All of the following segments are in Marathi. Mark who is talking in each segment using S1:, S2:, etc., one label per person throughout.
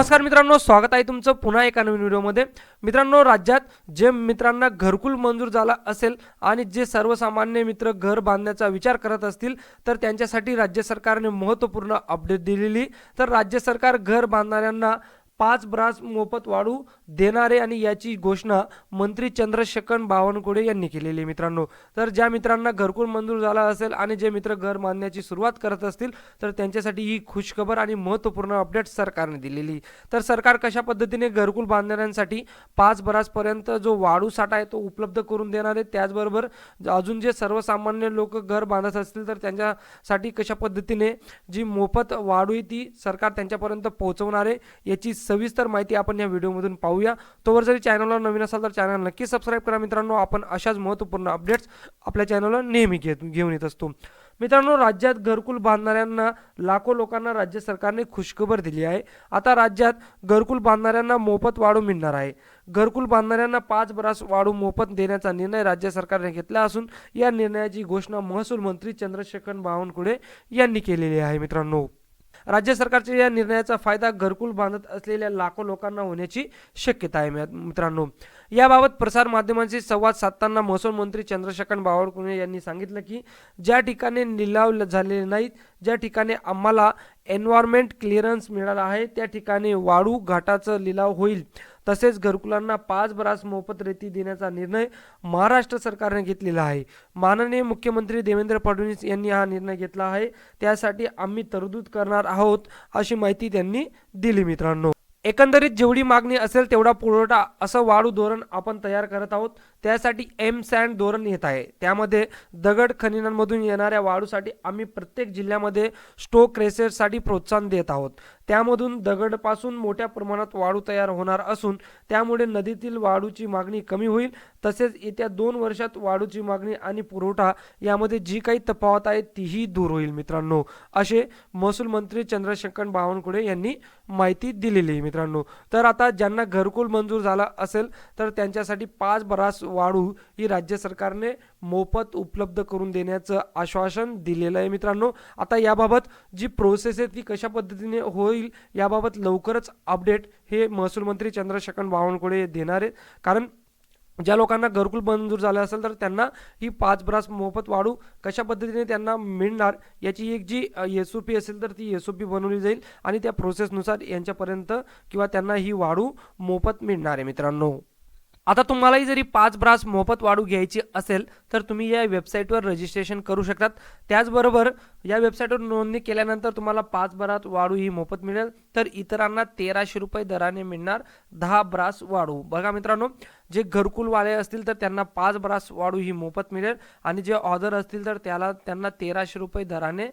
S1: नमस्कार मित्रांनो स्वागत आहे तुमचं पुन्हा एका नवीन व्हिडिओमध्ये. मित्रांनो राज्यात जे मित्रांना घरकुल मंजूर झाला असेल आणि जे सर्वसामान्य मित्र घर बांधण्याचा विचार करत असतील तर त्यांच्यासाठी राज्य सरकारने महत्त्वपूर्ण अपडेट दिलेली. तर राज्य सरकार घर बांधणाऱ्यांना पाच ब्रास मोफत वाढू देणारे आणि याची घोषणा मंत्री चंद्रशेखर बावनकुळे यांनी केलेली मित्रांनो. तर ज्या मित्रांना घरकुल मंजूर झाला असेल आणि जे मित्र घर बांधण्याची सुरुवात करत असतील तर त्यांच्यासाठी ही खुशखबर आणि महत्त्वपूर्ण अपडेट सरकारने दिलेली तर सरकार कशा पद्धतीने घरकुल बांधणाऱ्यांसाठी पाच बरासपर्यंत जो वाढू साठा आहे तो उपलब्ध करून देणार आहे त्याचबरोबर अजून जे सर्वसामान्य लोक घर बांधत असतील तर त्यांच्यासाठी कशा पद्धतीने जी मोफत वाढू आहे ती सरकार त्यांच्यापर्यंत पोहोचवणार आहे याची सविस्तर माहिती आपण या व्हिडिओमधून पाहूया. तोवर जरी चॅनलला नवीन असाल तर चॅनल नक्की सबस्क्राईब करा. मित्रांनो आपण अशाच महत्त्वपूर्ण अपडेट्स आपल्या चॅनलला नेहमी घेत घेऊन येत असतो. मित्रांनो राज्यात घरकुल बांधणाऱ्यांना लाखो लोकांना राज्य सरकारने खुशखबर दिली आहे. आता राज्यात घरकुल बांधणाऱ्यांना मोफत वाढू मिळणार आहे. घरकुल बांधणाऱ्यांना पाच बरास वाढू मोफत देण्याचा निर्णय राज्य सरकारने घेतला असून या निर्णयाची घोषणा महसूल मंत्री चंद्रशेखर बावनकुळे यांनी केलेली आहे मित्रांनो. राज्य सरकारच्या या निर्णयाचा फायदा घरकुल बांधत असलेल्या लाखो लोकांना होण्याची शक्यता आहे मित्रांनो. याबाबत प्रसार माध्यमांशी संवाद साधताना महसूल मंत्री चंद्रशेखर बावनकुळे यांनी सांगितलं की ज्या ठिकाणी लिलाव झालेले नाहीत ज्या ठिकाणी आम्हाला एन्व्हायरमेंट क्लिअरन्स मिळाला आहे त्या ठिकाणी वाळू घाटाचं लिलाव होईल. तसेच घरकुलांना पाच बरास मोफत रेती देण्याचा निर्णय महाराष्ट्र सरकारने घेतलेला आहे. माननीय मुख्यमंत्री देवेंद्र फडणवीस यांनी हा निर्णय घेतला आहे. त्यासाठी आम्ही तरतूद करणार आहोत अशी माहिती त्यांनी दिली मित्रांनो. एकंदरीत जेवढी मागणी असेल तेवढा पुरवठा असं वाढू धोरण आपण तयार करत आहोत. त्यासाठी एम सँड धोरण येत आहे. त्यामध्ये दगड खनिनांमधून येणाऱ्या वाळूसाठी आम्ही प्रत्येक जिल्ह्यामध्ये स्टोक रेसेससाठी प्रोत्साहन देत आहोत. त्यामधून दगडपासून मोठ्या प्रमाणात वाळू तयार होणार असून त्यामुळे नदीतील वाळूची मागणी कमी होईल. तसेच येत्या दोन वर्षात वाळूची मागणी आणि पुरवठा यामध्ये जी काही तफावत आहे तीही दूर होईल मित्रांनो. असे महसूल मंत्री चंद्रशंकर बावनकुळे यांनी माहिती दिलेली मित्रांनो. तर आता ज्यांना घरकुल मंजूर झाला असेल तर त्यांच्यासाठी पाच बरास वाढू ही राज्य सरकारने मोफत उपलब्ध करून देण्याचं आश्वासन दिलेलं आहे मित्रांनो. आता याबाबत जी प्रोसेस आहे ती कशा पद्धतीने होईल याबाबत लवकरच अपडेट हे महसूल मंत्री चंद्रशेखर बावनकुळे देणार आहेत. कारण ज्या लोकांना घरकुल मंजूर झालं असेल तर त्यांना ही पाच ब्रास मोफत वाढू कशा पद्धतीने त्यांना मिळणार याची एक जी एस ओ पी असेल तर ती एस ओ पी बनवली जाईल आणि त्या प्रोसेसनुसार यांच्यापर्यंत किंवा त्यांना ही वाढू मोफत मिळणार आहे मित्रांनो. आता तुम्हालाही जरी पाच ब्रास मोफत वाढू घ्यायची असेल तर तुम्ही या वेबसाईटवर रजिस्ट्रेशन करू शकतात. त्याचबरोबर या वेबसाईटवर नोंदणी केल्यानंतर तुम्हाला पाच ब्रास वाढू ही मोफत मिळेल. तर इतरांना तेराशे रुपये दराने मिळणार दहा ब्रास वाढू. बघा मित्रांनो जे घरकुलवाले असतील तर त्यांना पाच ब्रास वाढू ही मोफत मिळेल आणि जे ऑर्डर असतील तर त्याला त्यांना तेराशे रुपये दराने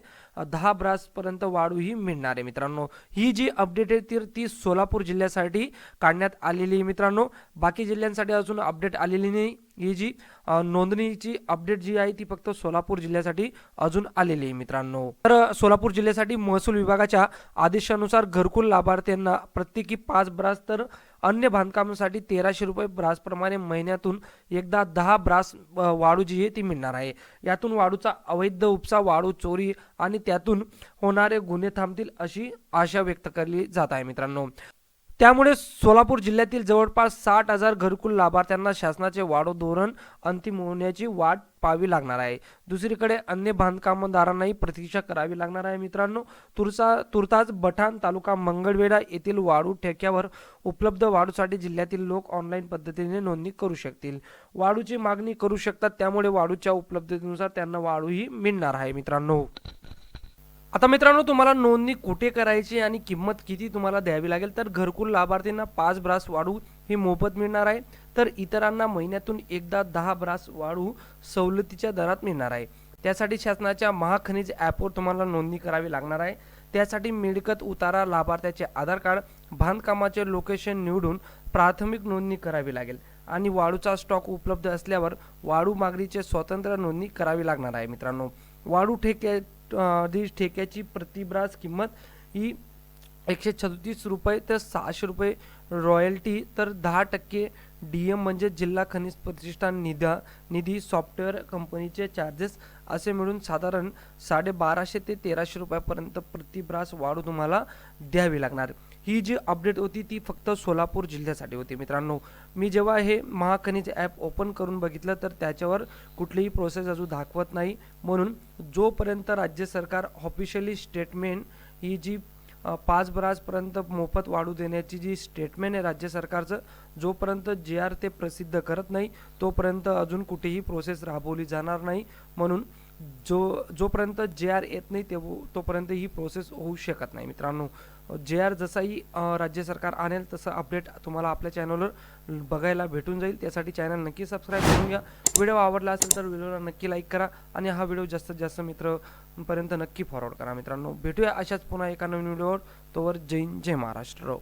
S1: दहा ब्रासपर्यंत वाढू ही मिळणार आहे मित्रांनो. ही जी अपडेट आहे ती ती सोलापूर जिल्ह्यासाठी काढण्यात आलेली आहे मित्रांनो. बाकी जिल्ह्यांसाठी अजून अपडेट आलेली नाही. ही जी नोंदणीची अपडेट जी आहे ती फक्त सोलापूर जिल्ह्यासाठी अजून आलेली आहे मित्रांनो. तर सोलापूर जिल्ह्यासाठी महसूल विभागाच्या आदेशानुसार घरकुल लाभार्थ्यांना प्रत्येकी पाच ब्रास तर अन्य बांधकामासाठी तेराशे रुपये ब्रासप्रमाणे महिन्यातून एकदा दहा ब्रास वाळू वाढू जी आहे ती मिळणार आहे. यातून वाळूचा अवैध उपसा वाढू चोरी आणि त्यातून होणारे गुन्हे थांबतील अशी आशा व्यक्त केली जात आहे मित्रांनो. त्यामुळे सोलापूर जिल्ह्यातील जवळपास साठ हजार घरकुल लाभार्थ्यांना शासनाचे वाढू धोरण अंतिम होण्याची वाट पाहावी लागणार आहे. दुसरीकडे अन्य बांधकामदारांनाही प्रतीक्षा करावी लागणार आहे मित्रांनो. तुरचा तुर्तास बठाण तालुका मंगळवेढा येथील वाळू ठेक्यावर उपलब्ध वाढूसाठी जिल्ह्यातील लोक ऑनलाईन पद्धतीने नोंदणी करू शकतील. वाढूची मागणी करू शकतात त्यामुळे वाळूच्या उपलब्धतेनुसार त्यांना वाढूही मिळणार आहे मित्रांनो. आता मित्रांनो तुम्हाला नोंदणी कुठे करायची आणि किंमत किती तुम्हाला द्यावी लागेल? तर घरकुल लाभार्थींना पाच ब्रास वाढू ही मोफत मिळणार आहे. तर इतरांना महिन्यातून एकदा दहा ब्रास वाढू सवलतीच्या दरात मिळणार आहे. त्यासाठी शासनाच्या महाखनिज ॲपवर तुम्हाला नोंदणी करावी लागणार आहे. त्यासाठी मिळकत उतारा लाभार्थ्याचे आधार कार्ड बांधकामाचे लोकेशन निवडून प्राथमिक नोंदणी करावी लागेल. आणि वाळूचा स्टॉक उपलब्ध असल्यावर वाळू मागणीचे स्वतंत्र नोंदणी करावी लागणार आहे मित्रांनो. वाळू ठेके अं, ठेक्याची प्रतिब्रास किंमत ही एकशे छत्तीस रुपये तर सहाशे रुपये रॉयल्टी तर दहा टक्के डी एम म्हणजे जिल्हा खनिज प्रतिष्ठान निधा निधी सॉफ्टवेअर कंपनीचे चार्जेस असे मिळून साधारण साडेबाराशे ते तेराशे रुपयापर्यंत प्रतिब्रास वाढ वाढू तुम्हाला द्यावी लागणार. ही जी अपडेट होती ती फक्त सोलापूर जिल्ह्यासाठी होती मित्रांनो. मी जेव्हा हे महाखनिज ॲप ओपन करून बघितलं तर त्याच्यावर कुठलीही प्रोसेस अजून दाखवत नाही. म्हणून जोपर्यंत राज्य सरकार ऑफिशियली स्टेटमेंट ही जी पाच ब्राजपर्यंत मोफत वाढू देण्याची जी स्टेटमेंट आहे राज्य सरकारचं जोपर्यंत जे आर ते प्रसिद्ध करत नाही तोपर्यंत अजून कुठेही प्रोसेस राबवली जाणार नाही. म्हणून जो जोपर्यंत जे आर येत नाही तेव तोपर्यंत ही प्रोसेस होऊ शकत नाही. मित्रांनो जे आर जसाही राज्य सरकार आणेल तसं अपडेट तुम्हाला आपल्या चॅनलवर बघायला भेटून जाईल. त्यासाठी चॅनल नक्की सबस्क्राईब करून घ्या. व्हिडिओ आवडला असेल तर व्हिडिओला नक्की लाईक करा आणि हा व्हिडिओ जास्तीत जास्त मित्रपर्यंत नक्की फॉरवर्ड करा. मित्रांनो भेटूया अशाच पुन्हा एका नवीन व्हिडिओवर तोवर जैन जय महाराष्ट्र.